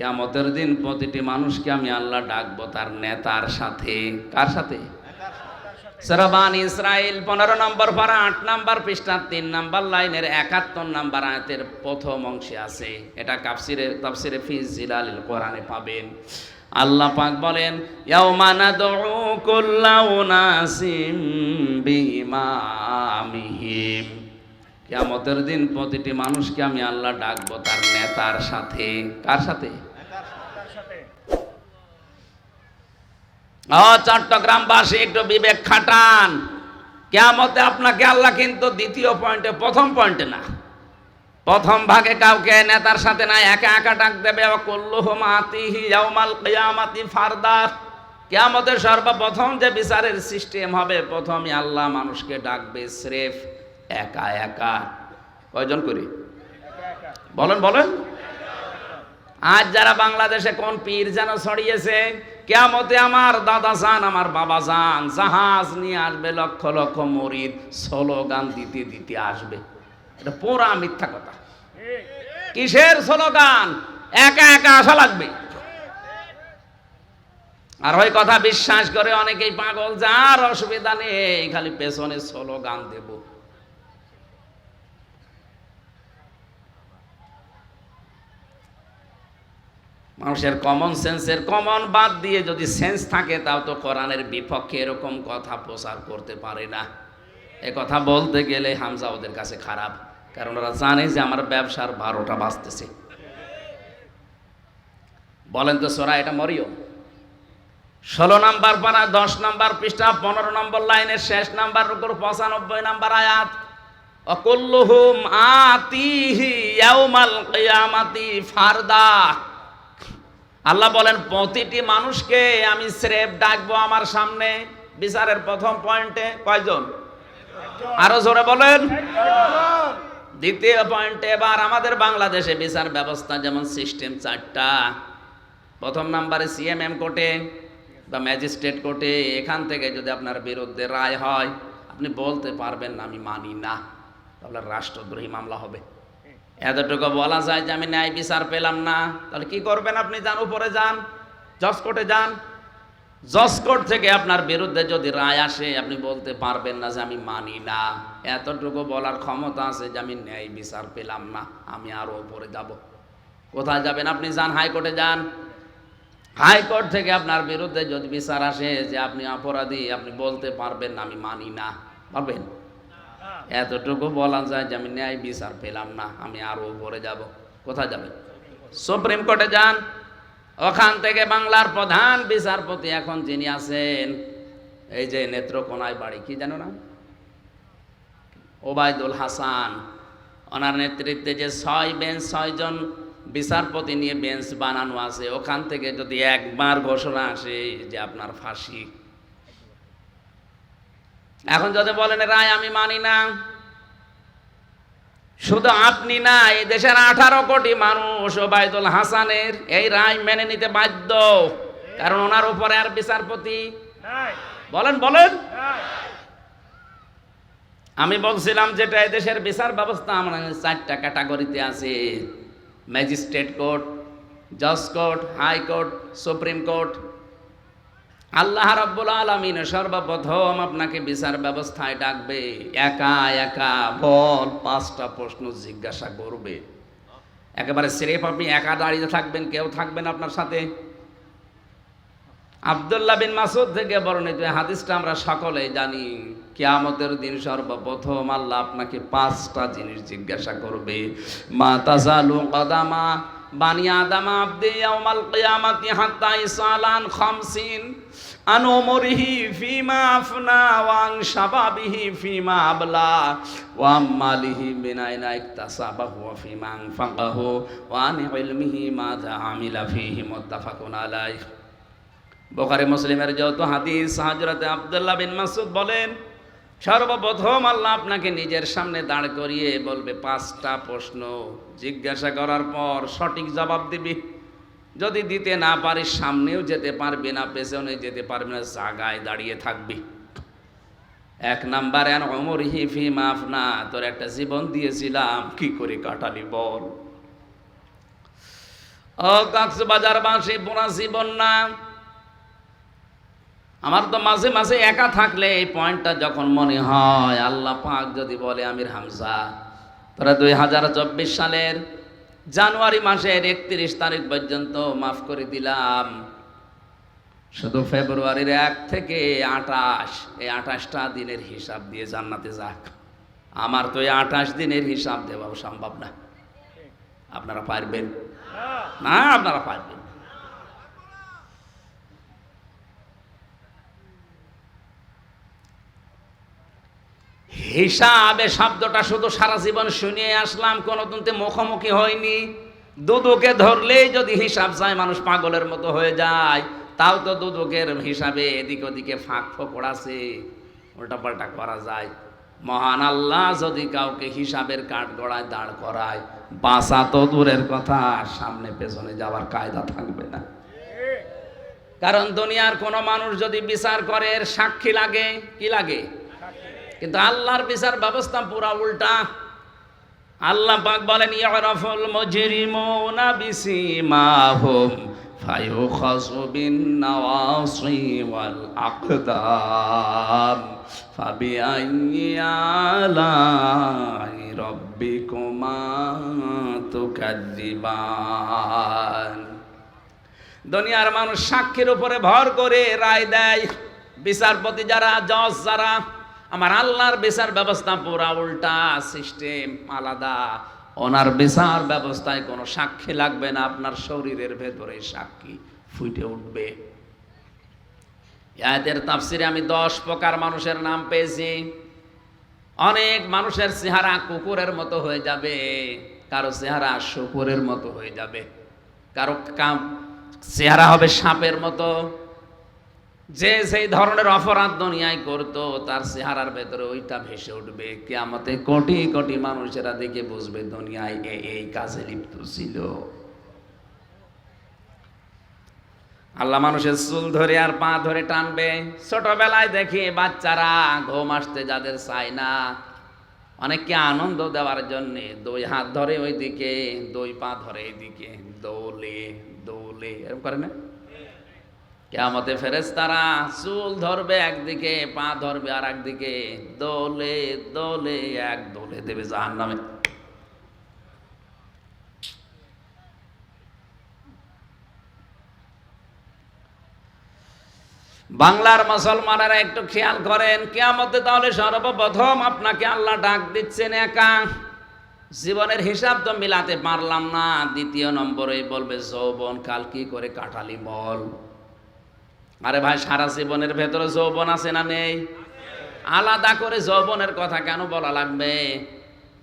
কেয়ামতের দিন প্রতিটি মানুষকে আমি আল্লাহ ডাকবো তার নেতার সাথে। কার সাথে? সরবান ইসরাইল পনেরো নম্বর পারা, আট নম্বর পৃষ্ঠার তিন নম্বর লাইনের একাত্তর নম্বর আয়াতের প্রথম অংশে আছে। এটা কাপসিরে তাফসিরে ফিজ জিলালিল কোরআনে পাবেন। আল্লাহ পাক বলেন, ইয়াউমা নাদউ কুল্লা উনাসিম বিইমামিহিম। কিয়ামতের দিন প্রতিটি মানুষকে আমি আল্লাহ ডাকবো তার নেতার সাথে। কার সাথে? ও চট্টগ্রামবাসী, একটু বিবেক খাটান। কেয়ামতে আপনাকে আল্লাহ কিন্তু দ্বিতীয় পয়েন্টে, প্রথম পয়েন্টে না। প্রথম ভাগে কাউকে নেতার সাথে না একা একা ডাক দেবে ফারদার কেয়ামতের সর্বপ্রথম যে বিচারের সিস্টেম হবে প্রথমে আল্লাহ মানুষকে ডাকবে স্রেফ, একা একা। কয়জন করি? বলেন বলেন। আজ যারা বাংলাদেশে কোন পীর যেন ছড়িয়েছে কেয়ামতে আমার দাদা যান, আমার বাবা যান। জাহাজ নিয়ে আসবে, লক্ষ লক্ষ মরিদ, স্লোগান দিতে দিতে আসবে। এটা পুরা মিথ্যা কথা। কিসের স্লোগান? একা একা আসা লাগবে। আর ওই কথা বিশ্বাস করে অনেকেই পাগল, যার অসুবিধা নেই, খালি পেছনে স্লোগান দেব। মানুষের কমন সেন্সের কমন বাদ দিয়ে যদি সেন্স থাকে, তাও তো কোরআনের বিপক্ষে এরকম কথা প্রচার করতে পারে না। এ কথা বলতে গেলে হামজা ওদের কাছে খারাপ, কারণ ওরা জানে যে আমার ব্যবসার বারোটা বাঁচতেছে বলেন তো সোরা এটা মরিও ষোলো নাম্বার পারা, দশ নাম্বার পৃষ্ঠা, পনেরো নম্বর লাইনের শেষ নাম্বার উপর পঁচানব্বই নাম্বার আয়াত। অকুল্লুহুম আতিহি ইয়াউমাল কিয়ামাতি ফারদা। আল্লাহ বলেন, প্রতিটি মানুষকে আমি স্রেফ ডাকবো আমার সামনে। বিচারের প্রথম পয়েন্টে কয়জন? আরও জোরে বলেন। দ্বিতীয় পয়েন্টে এবার আমাদের বাংলাদেশে বিচার ব্যবস্থা যেমন সিস্টেম চারটা। প্রথম নাম্বারে সিএমএম কোর্টে বা ম্যাজিস্ট্রেট কোর্টে, এখান থেকে যদি আপনার বিরুদ্ধে রায় হয়, আপনি বলতে পারবেন না, আমি মানি না। তাহলে রাষ্ট্রদ্রোহী মামলা হবে। এতটুকু বলা যায় যে আমি ন্যায় বিচার পেলাম না। তাহলে কি করবেন আপনি? যান, উপরে যান জজ কোর্টে যান। জজ কোর্ট থেকে আপনার বিরুদ্ধে যদি রায় আসে, আপনি বলতে পারবেন না যে আমি মানি না। এতটুকু বলার ক্ষমতা আছে যে আমি ন্যায় বিচার পেলাম না। আমি আরও উপরে যাব। কোথায় যাবেন আপনি? যান, হাইকোর্টে যান। হাইকোর্ট থেকে আপনার বিরুদ্ধে যদি বিচার আসে যে আপনি অপরাধী, আপনি বলতে পারবেন না, আমি মানি না। পারবেন? এতটুকু বলা যায় যে আমি ন্যায় বিচার পেলাম না, আমি আরও উপরে যাব। কোথায় যাবেন সুপ্রিম কোর্টে যান। ওখান থেকে বাংলার প্রধান বিচারপতি এখন যিনি আছেন, এই যে নেত্রকোনায় বাড়ি, কি জানো না ওবায়দুল হাসান। ওনার নেতৃত্বে যে ছয় বেঞ্চ ছয়জন বিচারপতি নিয়ে বেঞ্চ বানানো আছে। ওখান থেকে যদি একবার ঘোষণা আসে যে আপনার ফাঁসি এখন যদি বলেন রায় আমি মানি না শুধু আপনি না এই দেশের আঠারো কোটি মানুষ ওবায়দুল হাসানের এই রায় মেনে নিতে বাধ্য। কারণ ওনার উপরে আর বিচারপতি বলেন বলেন। আমি বলছিলাম যেটা দেশের বিচার ব্যবস্থা আমরা চারটা ক্যাটাগরিতে আছে। ম্যাজিস্ট্রেট কোর্ট জজ court high court supreme court Allah রাব্বুল আলামিন সর্বপ্রথম আপনাকে বিচার ব্যবস্থায় ডাকবে। একা একা, বল, পাঁচটা প্রশ্ন জিজ্ঞাসা করবে। একেবারে স্রেফ আপনি একা দাঁড়িয়ে থাকবেন, কেউ থাকবেন আপনার সাথে। আবদুল্লাহ বিন মাসুদ থেকে বর্ণিত হাদিসটা আমরা সকলেই জানি। কিয়ামতের দিন সর্বপ্রথম আল্লাহ আপনাকে পাঁচটা জিনিস জিজ্ঞাসা করবে। মা তাজালু কদামা বানি আদামা আব্দি ইয়াউমাল কিয়ামাতি হাত্তা ইসালান খামসিন আন উমরিহি ফিমা আফনা ওয়া শাবাবিহি ফিমা আবলা ওয়া মালিহি বিনাইনা ইকতাসাবাহু ওয়া ফিমা আনফাকাহু ওয়া আন ইলমিহি মাযা আমিলা ফিহি মুত্তাফাকুন আলাইহি। বোখারি মুসলিমের যত হাদিস হাজরতে আবদুল্লাহ বিন মাসুদ বলেন সর্বপ্রথম আল্লাহ আপনাকে নিজের সামনে দাঁড় করিয়ে বলবে, পাঁচটা প্রশ্ন। জিজ্ঞাসা করার পর সঠিক জবাব দিবি। যদি দিতে না পারিস, সামনেও যেতে পারবি না পেছনে যেতে পারবি না জাগায় দাঁড়িয়ে থাকবি। এক নাম্বার এন অমর হিফি মাফ না তোর একটা জীবন দিয়েছিলাম, কি করে কাটালি বল? ও কক্সবাজার বাসী জীবন বন্যা আমার তো মাঝে মাঝে একা থাকলে এই পয়েন্টটা যখন মনে হয়, আল্লাহ পাক যদি বলে, আমির হামজা, তোরা দুই হাজার চব্বিশ সালের জানুয়ারি মাসের একত্রিশ তারিখ পর্যন্ত মাফ করে দিলাম। শুধু ফেব্রুয়ারির এক থেকে আঠাশ, এই আঠাশটা দিনের হিসাব দিয়ে জান্নাতে যাক। আমার তো এই আঠাশ দিনের হিসাব দেওয়াও সম্ভব না। আপনারা পারবেন? না, আপনারা পারবেন। হিসাবে শব্দটা শুধু সারা জীবন শুনিয়ে আসলাম, কোনোদিনতে মুখোমুখি হয়নি। দুদুকে ধরলেই যদি হিসাব চায় মানুষ পাগলের মতো হয়ে যায়, তাও তো দুদুকের হিসাবে এদিক ওদিকে ফাঁক ফোকর আছে। উল্টাপাল্টা করা যায়। মহান আল্লাহ যদি কাউকে হিসাবের কাঠ গড়ায় দাঁড় করায়, বাঁচা তো দূরের কথা, সামনে পেছনে যাওয়ার কায়দা থাকবে না। কারণ দুনিয়ার কোনো মানুষ যদি বিচার করে, এর সাক্ষী লাগে, কি লাগে? কিন্তু আল্লাহর বিচার ব্যবস্থা পুরা উল্টা। আল্লাহ পাক বলেন, ইয়ারাফুল মুজরিমুনা বিসিমাহুম ফায়ুখাসু বিন নাওয়াসি ওয়াল আকদাম ফাবিআইয়ি আলাই রাব্বিকুমা তুকাদ্দিবান দুনিয়ার মানুষ সাক্ষীর উপরে ভর করে রায় দেয়। বিচারপতি যারা, জজ যারা আমার আল্লাহর বেচার ব্যবস্থা পুরা উল্টা সিস্টেম আলাদা। ওনার বেচার ব্যবস্থায় কোনো সাক্ষী লাগবে না, আপনার শরীরের ভেতরে সাক্ষী ফুটে উঠবে। এদের তাফসিরে আমি দশ প্রকার মানুষের নাম পেয়েছি। অনেক মানুষের চেহারা কুকুরের মতো হয়ে যাবে, কারও চেহারা শুকুরের মতো হয়ে যাবে, কারও কাম চেহারা হবে সাপের মতো। যে সেই ধরনের অপরাধ দুনিয়ায় করতো, তার চেহারার ভেতরে ওইটা ভেসে উঠবে। কেয়ামতে কোটি কোটি মানুষেরা দেখে বুঝবে দুনিয়ায় এই কাজে লিপ্ত ছিল। আল্লাহ মানুষের চুল ধরে আর পা ধরে টানবে। ছোটবেলায় দেখি বাচ্চারা ঘুম আসতে যাদের চায় না। অনেককে আনন্দ দেওয়ার জন্য দুই হাত ধরে ওইদিকে, দুই পা ধরে এইদিকে দৌলে দৌলে, এরকম করে না? কেমতে ফেরেস তারা চুল ধরবে একদিকে, পা ধরবে আর একদিকে দোলে দোলে এক দোলে দেবে জাহান নামে বাংলার মুসলমানেরা একটু খেয়াল করেন, কেয়ামতে তাহলে সর্বপ্রথম আপনাকে আল্লাহ ডাক দিচ্ছেন একা। জীবনের হিসাব তো মিলাতে পারলাম না, দ্বিতীয় নম্বরে বলবে যৌবন কাল কি করে কাটালি বল। আরে ভাই, সারা জীবনের ভেতরে যৌবন আছে না নেই? আলাদা করে যৌবনের কথা কেন বলা লাগবে?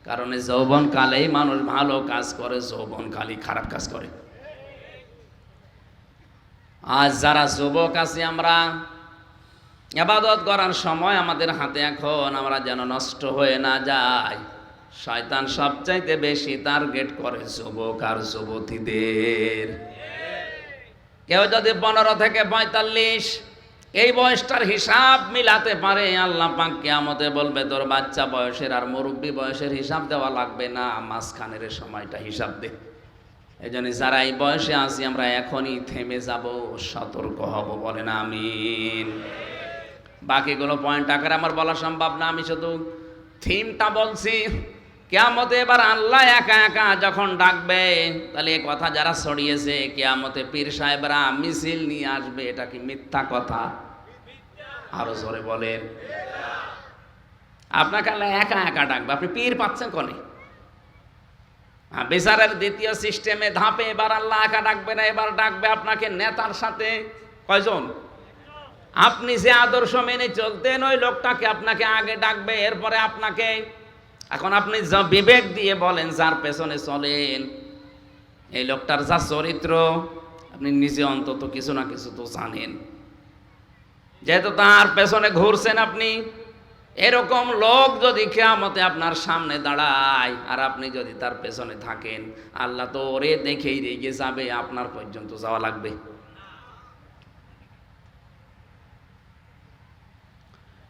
কারণ যৌবন কালেই মানুষ ভালো কাজ করে, যৌবন কালই খারাপ কাজ করে। আজ যারা যুবক আছি আমরা, আবাদত করার সময় আমাদের হাতে এখন আমরা যেন নষ্ট হয়ে না যাই। শয়তান সবচাইতে বেশি টার্গেট করে যুবক আর যুবতীদের। কেউ যদি পনেরো থেকে পঁয়তাল্লিশ, এই বয়সটার হিসাব মিলাতে পারে, আল্লাহ পাক কিয়ামতে বলবে, তোর বাচ্চা বয়সের আর মুরব্বী বয়সের হিসাব দেওয়া লাগবে না, মাঝখানের সময়টা হিসাব দে। এই জন্য যারা এই বয়সে আছি, আমরা এখনই থেমে যাব, সতর্ক হব বলে না আমিন। বাকিগুলো পয়েন্ট আকারে আমার বলা সম্ভব না, আমি শুধু থিমটা বলছি। কেয়ামতে এবার আল্লাহ একা একা যখন ডাকবে, তাহলে এ কথা যারা ছড়িয়েছে, কেয়ামতে পীর সাহেবরা মিছিল নিয়ে আসবে, এটা কি মিথ্যা কথা? আরও জোরে বলেন। আপনাকে আল্লাহ একা একা ডাকবে, আপনি পীর পাচ্ছেন কনে? বিচারের দ্বিতীয় সিস্টেমে ধাপে এবার আল্লাহ একা ডাকবে না, এবার ডাকবে আপনাকে নেতার সাথে। কয়জন? আপনি যে আদর্শ মেনে চলতেন, ওই লোকটাকে আপনাকে আগে ডাকবে, এরপরে আপনাকে এখন আপনি যা বিবেক দিয়ে বলেন, যার পেছনে চলেন, এই লোকটার যা চরিত্র, আপনি নিজে অন্তত কিছু না কিছু তো জানেন। যেহেতু তার পেছনে ঘুরছেন আপনি, এরকম লোক যদি কেয়ামতে আপনার সামনে দাঁড়ায়, আর আপনি যদি তার পেছনে থাকেন, আল্লাহ তো ওরে দেখেই রেগে যাবে, আপনার পর্যন্ত যাওয়া লাগবে।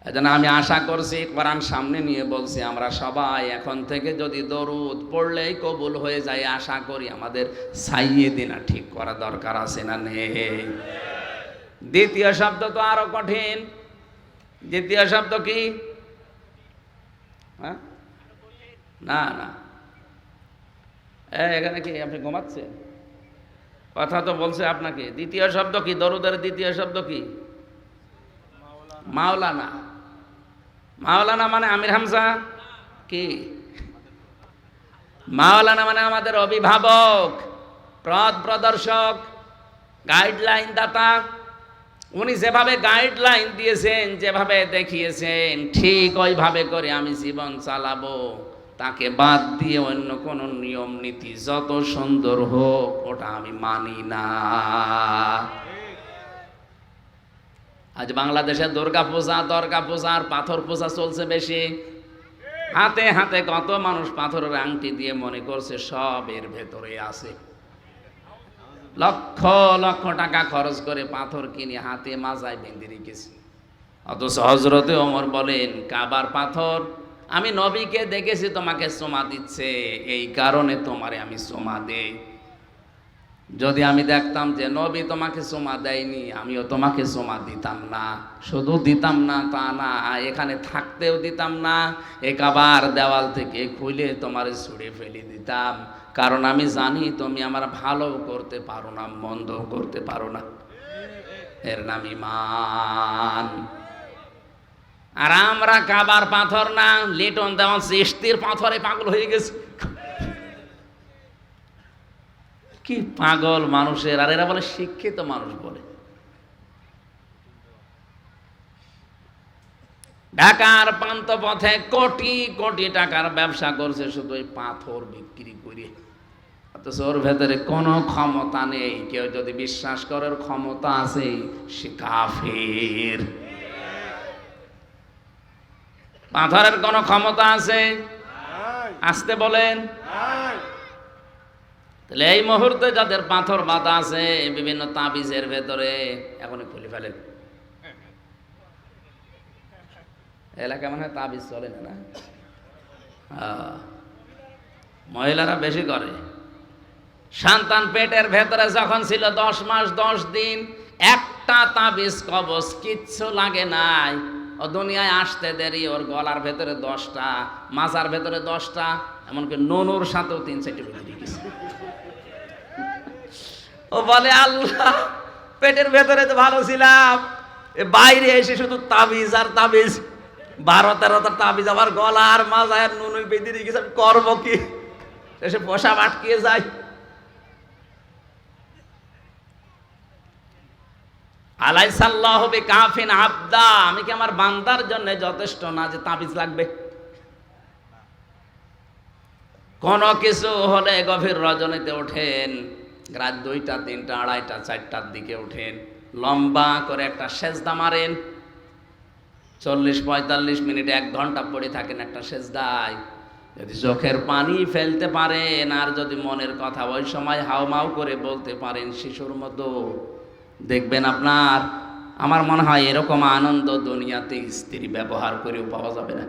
এজন্য আমি আশা করছি কোরআন সামনে নিয়ে বলছি, আমরা সবাই এখন থেকে যদি দরুদ পড়লেই কবুল হয়ে যায়, আশা করি আমাদের সাইয়ে দিনা ঠিক করা দরকার আছে না নেই। দ্বিতীয় শব্দ তো আরও কঠিন। দ্বিতীয় শব্দ কি? হ্যাঁ? না না। এখানে কি আপনি ঘুমাচ্ছেন? কথা তো বলছে আপনাকে। দ্বিতীয় শব্দ কি? দরুদের দ্বিতীয় শব্দ কি? মাওলানা। মাওলানা মানে আমির হামজা? কি? মাওলানা মানে আমাদের অভিভাবক, পথ প্রদর্শক গাইডলাইন দাতা। উনি যেভাবে গাইডলাইন দিয়েছেন, যেভাবে দেখিয়েছেন, ঠিক ওইভাবে করে আমি জীবন চালাবো। তাকে বাদ দিয়ে অন্য কোনো নিয়ম নীতি যত সুন্দর হোক, ওটা আমি মানি না। আজ বাংলাদেশে দুর্গা পূজা, দর্গা পূজা আর পাথর পূজা চলছে বেশি। হাতে হাতে কত মানুষ পাথরের আংটি দিয়ে মনে করছে সব এর ভেতরে আছে। লক্ষ লক্ষ টাকা খরচ করে পাথর কিনে হাতে মাজায় বেঁধে রেখেছি। অথচ হজরতে ওমর বলেন, কাবার পাথর, আমি নবীকে দেখেছি, তোমাকে সোমা দিচ্ছে। এই কারণে তোমারে আমি সোমা দেই। যদি আমি দেখতাম যে নবী তোমাকে সোমা দেয়নি, আমিও তোমাকে সোমা দিতাম না। শুধু দিতাম না তা না, এখানে থাকতেও দিতাম না। একাবার দেওয়াল থেকে খুলে তোমার ছুঁড়ে ফেলে দিতাম। কারণ আমি জানি তুমি আমার ভালো করতে পারো না মন্দ করতে পারো না। এর নাম ইমান আর আমরা কাবার পাথর না, লিটন দেওয়ান সৃষ্টির পাথরে পাগল হয়ে গেছে। কি পাগল মানুষের? আর এরা বলে শিক্ষিত মানুষ বলে। ঢাকার পান্ত পথে কোটি কোটি টাকার ব্যবসা করছে শুধু ওই পাথর বিক্রি করে। অথচ ওর ভেতরে কোনো ক্ষমতা নেই। কেউ যদি বিশ্বাস করার ক্ষমতা আছে সে কাফের। পাথরের কোনো ক্ষমতা আছে? আসতে বলেন। তাহলে এই মুহূর্তে যাদের পাথর বাঁধা আছে, বিভিন্ন তাবিজের ভেতরে, এখনই খুলে ফেলেন। এলাকা মনে তাবিজ চলে না না? মহিলারা বেশি করে। সন্তান পেটের ভেতরে যখন ছিল দশ মাস, দশ দিন, একটা তাবিজ কবচ কিচ্ছু লাগে নাই। ও দুনিয়ায় আসতে দেরি, ওর গলার ভেতরে দশটা, মাজার ভেতরে দশটা, এমনকি ননুর সাথেও তিন চারটে বেরিয়ে গেছে ও বলে, আল্লাহ, পেটের ভেতরে তো ভালো ছিলাম। বাইরে এসে শুধু তাবিজ আর তাবিজ। বারো তেরোটা তাবিজ আমার গলা আর মাজায় আর নুনুই বেঁধে আমি করব কি? এসে পোষা আটকিয়ে যায়। আলাই সাল্লাহ হবে কাফিন আবদা, আমি কি আমার বান্দার জন্য যথেষ্ট না যে তাবিজ লাগবে? কোন কিছু হলে গভীর রজনীতে ওঠেন। রাত দুইটা, তিনটা, আড়াইটা, চারটার দিকে ওঠেন লম্বা করে একটা সেজদা মারেন। চল্লিশ, পঁয়তাল্লিশ মিনিট, এক ঘণ্টা পড়ে থাকেন একটা সেজদায়। যদি চোখের পানি ফেলতে পারেন, আর যদি মনের কথা ওই সময় হাউমাউ করে বলতে পারেন শিশুর মতো, দেখবেন আপনার, আমার মনে হয় এরকম আনন্দ দুনিয়াতে স্ত্রী ব্যবহার করেও পাওয়া যাবে না।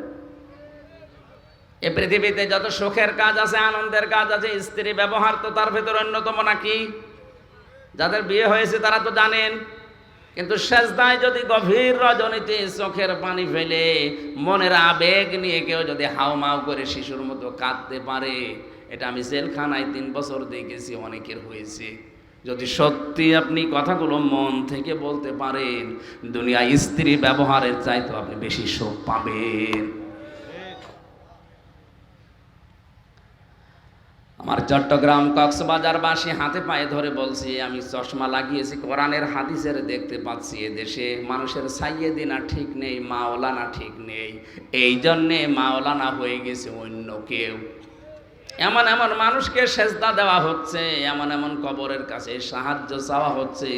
এ পৃথিবীতে যত সুখের কাজ আছে, আনন্দের কাজ আছে, স্ত্রী ব্যবহার তো তার ভেতর অন্যতম নাকি? যাদের বিয়ে হয়েছে তারা তো জানেন। কিন্তু শেষদায় যদি গভীর রজনীতে চোখের পানি ফেলে, মনের আবেগ নিয়ে কেউ যদি হাউমাউ করে শিশুর মতো কাঁদতে পারে, এটা আমি জেলখানায় তিন বছর দেখেছি, অনেকের হয়েছে। যদি সত্যি আপনি কথাগুলো মন থেকে বলতে পারেন দুনিয়া স্ত্রী ব্যবহারের চাইতো আপনি বেশি সুখ পাবেন। আমার চট্টগ্রাম কক্সবাজারবাসী হাতে পায়ে ধরে বলছি, আমি চশমা লাগিয়েছি, কোরআনের হাদিসের দেখতে পাচ্ছি দেশে মানুষের সাইয়ে দিনা ঠিক নেই, মাওলানা ঠিক নেই। এই জন্যে মাওলানা হয়ে গেছে অন্য কেউ। এমন এমন মানুষকে সেজদা দেওয়া হচ্ছে, এমন এমন কবরের কাছে সাহায্য চাওয়া হচ্ছে,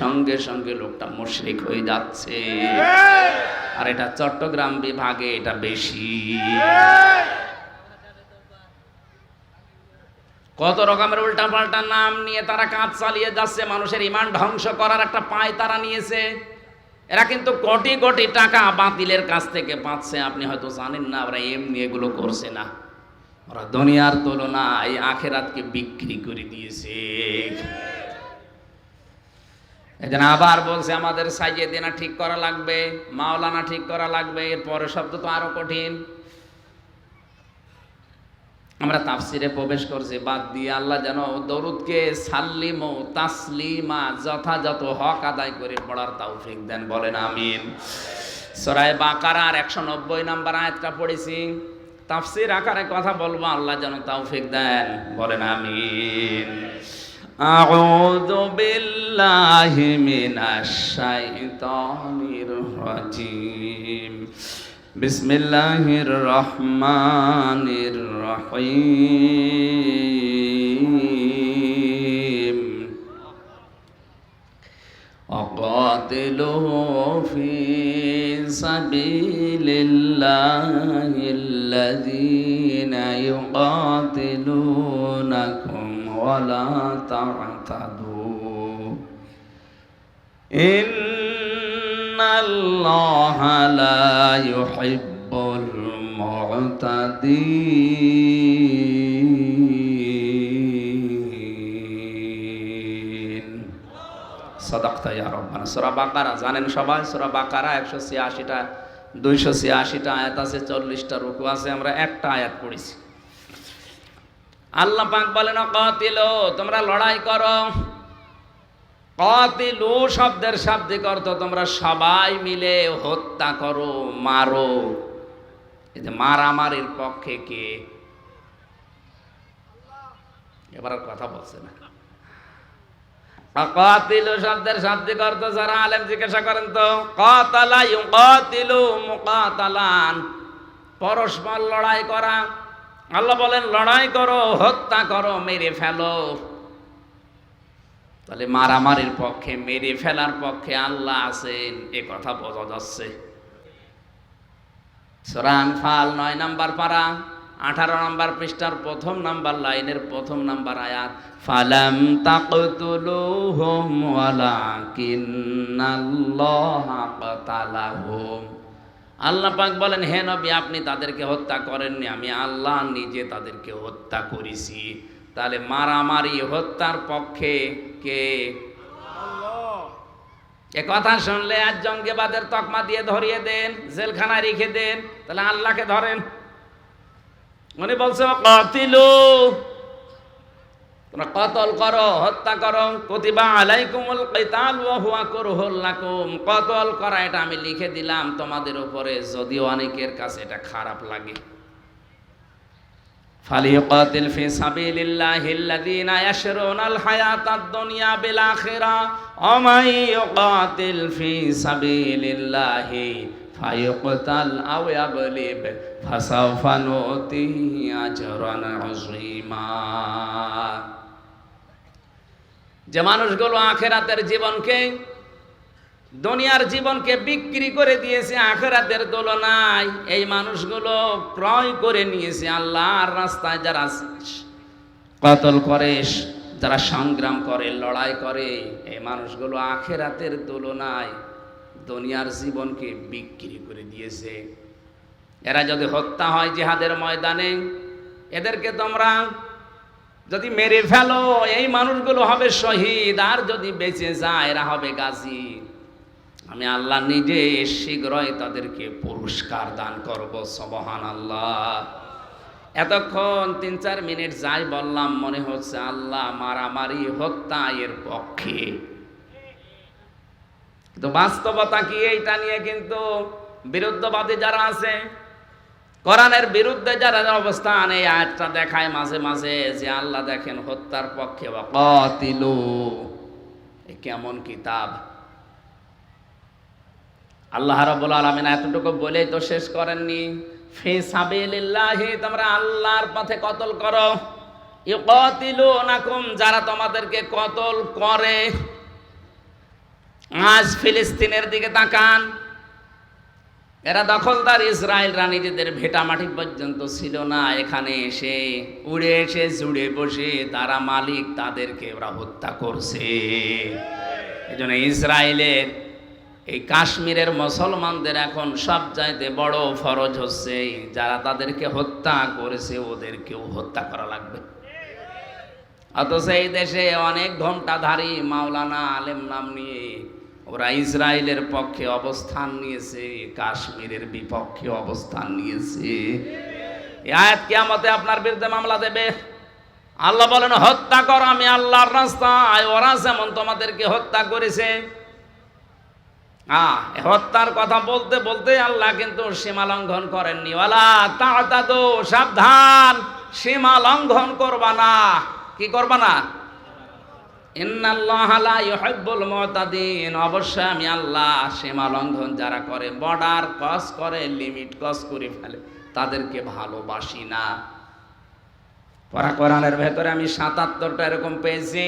সঙ্গে সঙ্গে লোকটা মুশরিক হয়ে যাচ্ছে। আর এটা চট্টগ্রাম বিভাগে এটা বেশি। কত রকমের উল্টা পাল্টা নাম নিয়ে তারা কাজ চালিয়ে যাচ্ছে, মানুষের ইমান ধ্বংস করার একটা পায় তারা নিয়েছে। এরা কিন্তু কোটি কোটি টাকা বাতিলের কাছ থেকে পাচ্ছে, আপনি হয়তো জানেন না, ওরা এমনি এগুলো করছে না। ওরা দুনিয়ার তুলনায় আখেরাতকে বিক্রি করে দিয়েছে। এজন্য আবার বলছে, আমাদের সাইজে ঠিক করা লাগবে, মাওলানা ঠিক করা লাগবে এর পরের শব্দ তো আরও কঠিন। আমরা তাফসিরে প্রবেশ করছি বাদ দিয়ে আল্লাহ যেন দরুদকে সাল্লিম ও তাসলিমা যথাযথ হক আদায় করে পড়ার তৌফিক দেন বলেন আমিন সরাই বাকারার একশো নব্বই নাম্বার আয়াতটা পড়েছি তাফসির আকারে কথা বলবো আল্লাহ যেন তৌফিক দেন বলেন আমিন أعوذ بالله من الشيطان الرجيم بسم الله الرحمن الرحيم وقاتلوا في سبيل الله الذين يقاتلونكم ولا تعتدوا إن الله لا يحب المعتدين صدقت يا ربنا সূরা বাকারা জানেন সবাই সূরা বাকারা 186টা 286টা আয়াত আছে 40টা রুকু আছে আমরা একটা আয়াত পড়েছি আল্লাহ পাক বলেন কাতিলো তোমরা লড়াই করো কাতিলু শব্দের শাব্দিক অর্থ তোমরা সবাই মিলে হত্যা করো, মারো। যে মারামারির পক্ষে কে? এবার আর কথা বলছে না। কাতিলু শব্দের শাব্দিক অর্থ যারা আলেম জিজ্ঞাসা করেন তো, কাতালা ইউকাতিলু মুকাতালান পরস্পর লড়াই করা। আল্লাহ বলেন, লড়াই করো, হত্যা করো, মেরে ফেলো। তাহলে মারামারির পক্ষে, মেরে ফেলার পক্ষে আল্লাহ আছেন, এ কথা বোঝা যাচ্ছে। সরান ফাল নয় নাম্বার পারা, আঠারো নাম্বার পৃষ্ঠার প্রথম নাম্বার লাইনের প্রথম নাম্বার আয়াত, ফালাম আল্লাহ পাক বলেন, হে নবী, আপনি তাদেরকে হত্যা করেননি, আমি আল্লাহ নিজে তাদেরকে হত্যা করেছি। তাহলে মারামারি হত্যার পক্ষে কে? এ কথা শুনলে আজ জঙ্গিবাদের তকমা দিয়ে ধরিয়ে দেন, জেলখানায় রেখে দেন, তাহলে আল্লাহকে ধরেন। উনি বলছে কতিলু তোমরা কতল করো, হত্যা করো প্রতিভা আলাইকুমুল কিতাল হুয়া কুরহুল লাকুম। কতল করা, এটা আমি লিখে দিলাম তোমাদের উপরে, যদিও অনেকের কাছে এটা খারাপ লাগে। ফালিয়াকাতিল ফি সাবিলিল্লাহিল্লাযীনা ইয়াশরুনাল হায়াতাদ দুনিয়া বিল আখিরা ওয়া মান ইউকাতিল ফি সাবিলিল্লাহি ফায়ুকতাল আও ইয়াগলিব ফাসাওফা নুতিহি আজরান আযীমা। যে মানুষগুলো আখেরাতের জীবনকে দুনিয়ার জীবনকে বিক্রি করে দিয়েছে, আখেরাতের তুলনায় এই মানুষগুলো ক্রয় করে নিয়েছে আল্লাহর রাস্তায় যারা কতল করে, যারা সংগ্রাম করে, লড়াই করে, এই মানুষগুলো আখেরাতের তুলনায় দুনিয়ার জীবনকে বিক্রি করে দিয়েছে। এরা যদি হত্যা হয় জিহাদের ময়দানে, এদেরকে তোমরা যদি মেরে ফেলো, এই মানুষগুলো হবে শহীদ, আর যদি বেঁচে যায়, এরা হবে গাজী। আমি আল্লাহ নিজে শীঘ্রই তাদেরকে পুরস্কার দান করব সবহান আল্লাহ এতক্ষণ তিন চার মিনিট যাই বললাম, মনে হচ্ছে আল্লাহ মারামারি, হত্যা এর পক্ষে। কিন্তু বাস্তবতা কি এইটা নিয়ে কিন্তু বিরুদ্ধবাদী যারা আছে, কোরআনের বিরুদ্ধে যারা অবস্থান, এই আয়াতটা দেখায় মাঝে মাঝে যে আল্লাহ দেখেন হত্যার পক্ষে বা কেমন কিতাব। আল্লাহ রাব্বুল আলামিন এতটুকু বলেই তো শেষ করেননি। ফি সাবিলিল্লাহি, তোমরা আল্লাহর পথে কতল করো। ইউকাতিলুনাকুম, যারা তোমাদেরকে কতল করে। আজ ফিলিস্তিনের দিকে তাকান। এরা দখলদার ইসরায়েলরা নিজেদের ভেটামাটি পর্যন্ত ছিল না। এখানে এসে উড়ে এসে, জুড়ে বসে তারা মালিক তাদেরকে ওরা হত্যা করছে। এই জন্য ইসরায়েলের এই কাশ্মীরের মুসলমানদের এখন সব চাইতে বড় ফরজ হচ্ছে যারা তাদেরকে হত্যা করেছে, ওদেরকেও হত্যা করা লাগবে। অথচ এই দেশে অনেক ঘন্টাধারী মাওলানা আলেম নাম নিয়ে ওরা ইসরায়েলের পক্ষে অবস্থান নিয়েছে, কাশ্মীরের বিপক্ষে অবস্থান নিয়েছে। আয়াত কিয়ামতে আপনার বিরুদ্ধে মামলা দেবে। আল্লাহ বলেন, হত্যা কর, আমি আল্লাহর রাস্তায়, ওরা যেমন তোমাদেরকে হত্যা করেছে আহ হত্যার কথা বলতে বলতে আল্লাহ কিন্তু সীমা লঙ্ঘন করেননি। ওয়ালা তাড়াতাড়ো সাবধান, সীমা লঙ্ঘন করবা না। কি করবা না? অবশ্যই আমি আল্লাহ সীমা লঙ্ঘন যারা করে, বর্ডার ক্রস করে, লিমিট ক্রস করে ফেলে, তাদেরকে ভালোবাসি না। পরা কোরআনের ভেতরে আমি সাতাত্তরটা এরকম পেয়েছি।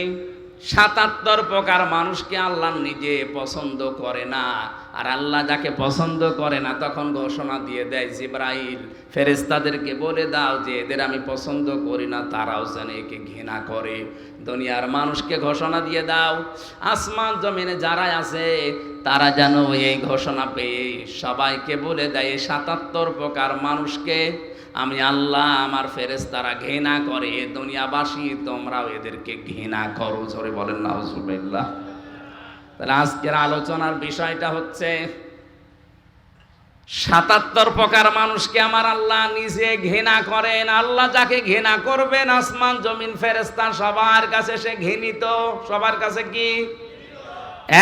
সাতাত্তর প্রকার মানুষকে আল্লাহ নিজে পছন্দ করে না। আর আল্লাহ যাকে পছন্দ করে না, তখন ঘোষণা দিয়ে দেয়, জিব্রাইল ফেরেস্তাদেরকে বলে দাও যে এদের আমি পছন্দ করি না, তারাও যেন একে ঘৃণা করে। দুনিয়ার মানুষকে ঘোষণা দিয়ে দাও, আসমান জমিনে যারা আছে, তারা যেন এই ঘোষণা পেয়ে সবাইকে বলে দেয়, সাতাত্তর প্রকার মানুষকে আমি আল্লাহ আমার ফেরেস্তারা ঘৃণা করে দুনিয়াবাসী, তোমরাও এদেরকে ঘৃণা করো। জোরে বলেন না হুজুবিল্লাহ তাহলে আজকের আলোচনার বিষয়টা হচ্ছে, সাতাত্তর প্রকার মানুষকে আমার আল্লাহ নিজে ঘৃণা করেন, আল্লাহ যাকে ঘৃণা করবেন, আসমান, জমিন ফেরেস্তা সবার কাছে সে ঘৃণিত। সবার কাছে কি?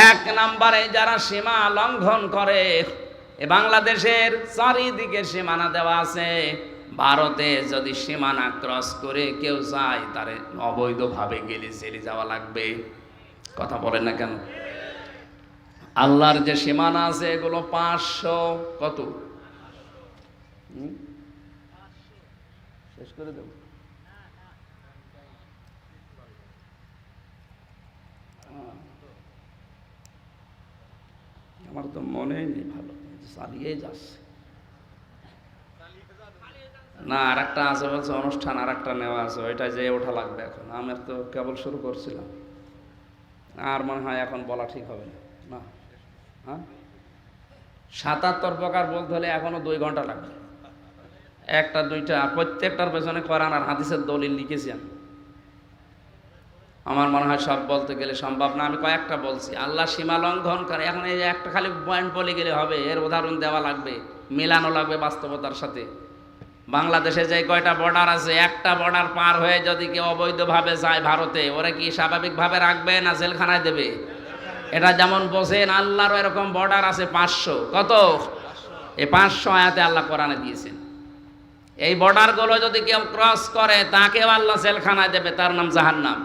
এক নম্বরে যারা সীমা লঙ্ঘন করে বাংলাদেশের চারিদিকে সীমানা দেওয়া আছে। ভারতে যদি সীমানা ক্রস করে কেউ যায়, তারে অবৈধভাবে গেলে জেলে যাওয়া লাগবে। কথা বলেন না কেন? আল্লাহর যে সীমানা আছে, এগুলো পাঁচশো কত? শেষ করে দেব। আমার তো মনেই নেই ভালো, চালিয়ে যাচ্ছে। না আর একটা আছে বলছে অনুষ্ঠান আর একটা নেওয়া আছে, ওইটা যে ওঠা লাগবে এখন। আমি তো কেবল শুরু করছিলাম। আর মনে হয় এখন বলা ঠিক হবে না। না। হ্যাঁ? সাতাত্তর প্রকার বলতে হলে এখনও দুই ঘণ্টা লাগবে। একটা, দুইটা প্রত্যেকটার পেছনে করান আর হাদিসের দলিল লিখেছি আমি। আমার মনে হয় সব বলতে গেলে সম্ভব না। আমি কয়েকটা বলছি। আল্লাহ সীমা লঙ্ঘন করে। এখন এই একটা খালি পয়েন্ট বলে গেলে হবে। এর উদাহরণ দেওয়া লাগবে, মেলানো লাগবে বাস্তবতার সাথে। বাংলাদেশে যে কয়টা বর্ডার আছে, একটা বর্ডার পার হয়ে যদি কেউ অবৈধভাবে যায় ভারতে, ওরা কি স্বাভাবিকভাবে রাখবে না জেলখানায় দেবে? এটা যেমন বোঝেন, আল্লাহরও এরকম বর্ডার আছে পাঁচশো। কত? এই পাঁচশো আয়াতে আল্লাহ কোরআনে দিয়েছেন। এই বর্ডারগুলো যদি কেউ ক্রস করে, তাকেও আল্লাহ জেলখানায় দেবে, তার নাম জাহান্নাম।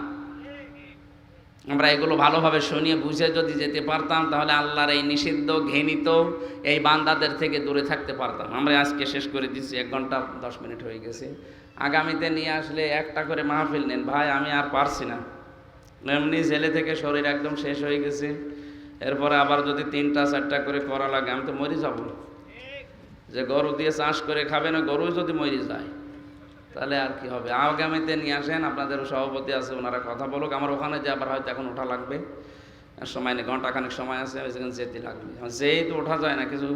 আমরা এগুলো ভালোভাবে শুনিয়ে বুঝে যদি যেতে পারতাম, তাহলে আল্লাহর এই নিষিদ্ধ ঘেনিত এই বান্দাদের থেকে দূরে থাকতে পারতাম। আমরা আজকে শেষ করে দিচ্ছি, এক ঘণ্টা দশ মিনিট হয়ে গেছে। আগামীতে নিয়ে আসলে একটা করে মাহফিল নেন। ভাই, আমি আর পারছি না। এমনি জেলে থেকে শরীর একদম শেষ হয়ে গেছে। এরপরে আবার যদি তিনটা, চারটা করে করা লাগে, আমি তো মরে যাব। যে গরু দিয়ে চাষ করে খাবে না গরু যদি মরে যায়। তাহলে আর কি হবে আগামীতে নিয়ে আসেন আপনাদের সভাপতি আছে ওনারা কথা বলুক আমার ওখানে যে আবার হয়তো এখন ওঠা লাগবে আর সময় নেই ঘন্টাখানেক সময় আছে ওই সেখানে যেতে লাগবে আর যেই তো ওঠা যায় না কিছু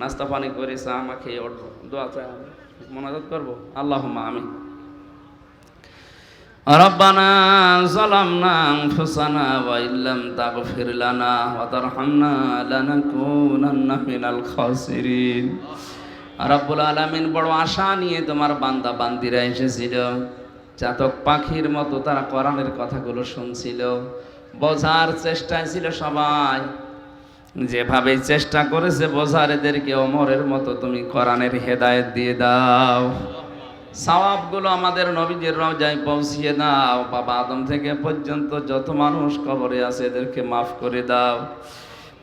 নাস্তা পানি করে চা মা খেয়ে উঠবো দোয়া চাই আমি মোনাজাত করবো আল্লাহ আমি ربنا ظلمنا أنفسنا وإن لم تغفر لنا وترحمنا لنكونن من الخاسرين রব্বুল আলমিন বড় আশা নিয়ে তোমার বান্দা বান্দিরা এসেছিল। চাতক পাখির মতো তারা কোরআনের কথাগুলো শুনছিল। বোঝার চেষ্টায় ছিল সবাই। যেভাবে চেষ্টা করেছে বোঝার এদেরকে অমরের মতো তুমি কোরআনের হেদায়ত দিয়ে দাও। সওয়াবগুলো আমাদের নবীদের রওজায় পৌঁছিয়ে দাও। বাবা আদম থেকে পর্যন্ত যত মানুষ কবরে আছে এদেরকে মাফ করে দাও।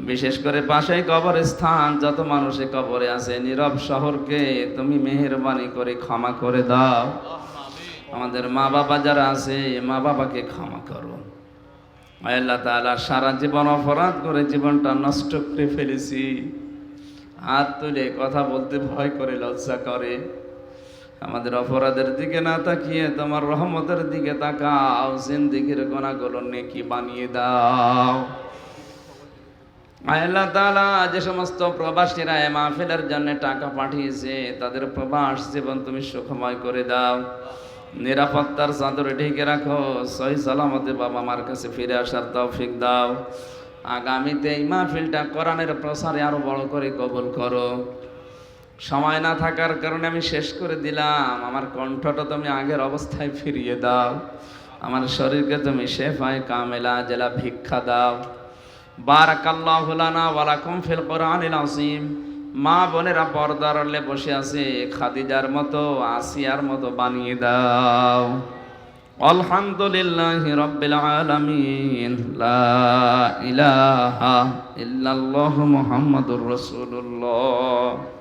বিশেষ করে পাশে কবরের স্থান যত মানুষে কবরে আছে, নীরব শহরকে তুমি মেহেরবানি করে ক্ষমা করে দাও। আমাদের মা বাবা যারা আছে মা বাবাকে ক্ষমা করো। আল্লাহ তাআলা, সারা জীবন অপরাধ করে জীবনটা নষ্ট করে ফেলেছি। হাত তুলে কথা বলতে ভয় করে, লজ্জা করে। আমাদের অপরাধের দিকে না তাকিয়ে, তোমার রহমতের দিকে তাকাও। জিন্দিগির গোনাগুলো নেকি বানিয়ে দাও। আল্লাহ তাআলা, যে সমস্ত প্রবাসীরা মাহফিলের জন্য টাকা পাঠিয়েছে, তাদের প্রবাস জীবন তুমি সুখময় করে দাও। নিরাপত্তার চাদরে ঢেকে রাখো, সহি সালামতে বাবা মার কাছে ফিরে আসার তৌফিক দাও। আগামীতে এই মাহফিলটা কোরআনের প্রসারে আরও বড় করে কবুল করো। সময় না থাকার কারণে আমি শেষ করে দিলাম। আমার কণ্ঠটা তুমি আগের অবস্থায় ফিরিয়ে দাও। আমার শরীরকে তুমি শেফায় কামেলা, জেলা ভিক্ষা দাও। মা বোনেরা পর্দার আড়ালে বসে আছে, খাদিজার মতো, আসিয়ার মতো বানিয়ে দাও। আলহামদুলিল্লাহি রাব্বিল আলামিন। লা ইলাহা ইল্লাল্লাহু মুহাম্মাদুর রাসূলুল্লাহ।